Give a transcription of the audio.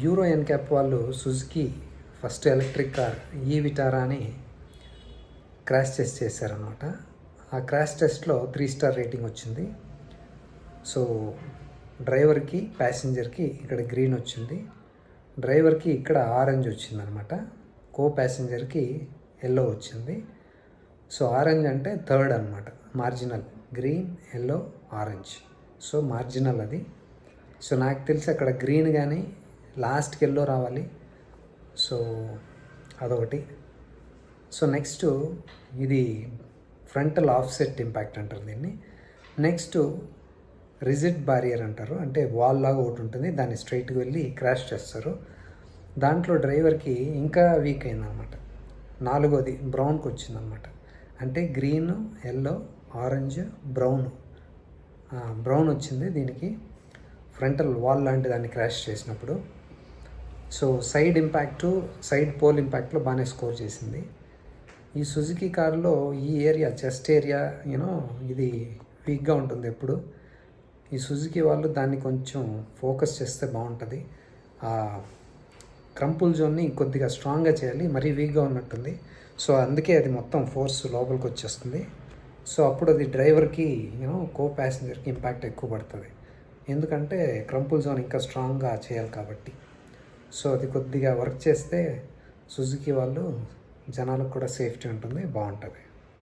Euro NCAP వాళ్ళు Suzuki first electric car ఈ Vitara అని క్రాష్ టెస్ట్ చేశారనమాట ఆ క్రాష్ టెస్ట్లో త్రీ స్టార్ రేటింగ్ వచ్చింది. సో డ్రైవర్కి ప్యాసింజర్కి ఇక్కడ గ్రీన్ వచ్చింది. డ్రైవర్కి ఇక్కడ ఆరెంజ్ వచ్చిందనమాట కో ప్యాసింజర్కి ఎల్లో వచ్చింది. సో ఆరెంజ్ అంటే థర్డ్ అనమాట marginal green yellow orange. So marginal అది. సో నాకు తెలిసి అక్కడ గ్రీన్ కానీ లాస్ట్కి ఎల్లో రావాలి. సో అదొకటి. సో నెక్స్ట్ ఇది ఫ్రంటల్ ఆఫ్సెట్ ఇంపాక్ట్ అంటారు దీన్ని. నెక్స్ట్ రిజిడ్ బారియర్ అంటారు. అంటే వాల్ లాగా ఒకటి ఉంటుంది. దాన్ని స్ట్రైట్కి వెళ్ళి క్రాష్ చేస్తారు. దాంట్లో డ్రైవర్కి ఇంకా వీక్ అయిందనమాట నాలుగోది బ్రౌన్కి వచ్చిందనమాట అంటే green yellow orange brown. Brown వచ్చింది దీనికి. ఫ్రంటల్ వాల్ లాంటి దాన్ని క్రాష్ చేసినప్పుడు. So side impact side pole ఇంపాక్ట్లో బాగానే స్కోర్ చేసింది. ఈ సుజుకి కారులో ఈ ఏరియా చెస్ట్ ఏరియా యూనో ఇది వీక్గా ఉంటుంది ఎప్పుడు. ఈ సుజుకి వాళ్ళు దాన్ని కొంచెం ఫోకస్ చేస్తే బాగుంటుంది. ఆ క్రంపుల్ జోన్ని కొద్దిగా స్ట్రాంగ్గా చేయాలి మరీ వీక్గా ఉన్నట్టుంది. సో అందుకే అది మొత్తం ఫోర్స్ లోపలికి వచ్చేస్తుంది. సో అప్పుడు అది డ్రైవర్కి యూనో కో ప్యాసింజర్కి ఇంపాక్ట్ ఎక్కువ పడుతుంది. ఎందుకంటే క్రంపుల్ జోన్ ఇంకా స్ట్రాంగ్గా చేయాలి కాబట్టి. సో అది కొద్దిగా వర్క్ చేస్తే సుజుకి వాళ్ళు జనాలకు కూడా సేఫ్టీ ఉంటుంది బాగుంటుంది.